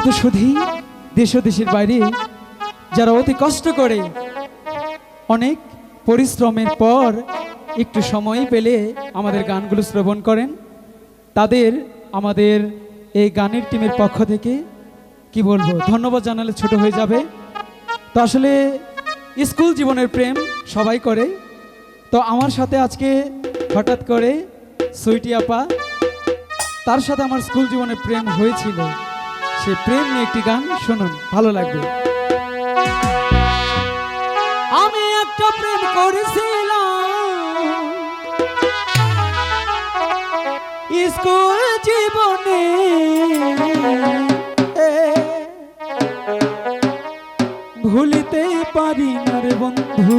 সম্মানিত সুধী দেশ দেশের বাইরে, যারা অতি কষ্ট করে অনেক পরিশ্রমের পর একটু সময় পেলে আমাদের গানগুলো শ্রবণ করেন। তাদের আমাদের এই গানের টিমের পক্ষ থেকে কি বলব, ধন্যবাদ জানালে ছোট হয়ে যাবে। তো আসলে স্কুল জীবনের প্রেম সবাই করে। তো আমার সাথে আজকে হঠাৎ করে সুইটি আপা, তার সাথে আমার স্কুল জীবনের প্রেম হয়েছিল। সে প্রেম নিয়ে একটি গান শুনুন, ভালো লাগবে। আমি একটা প্রেম করেছিলাম স্কুল জীবনে। ভুলিতে পারি না রে বন্ধু।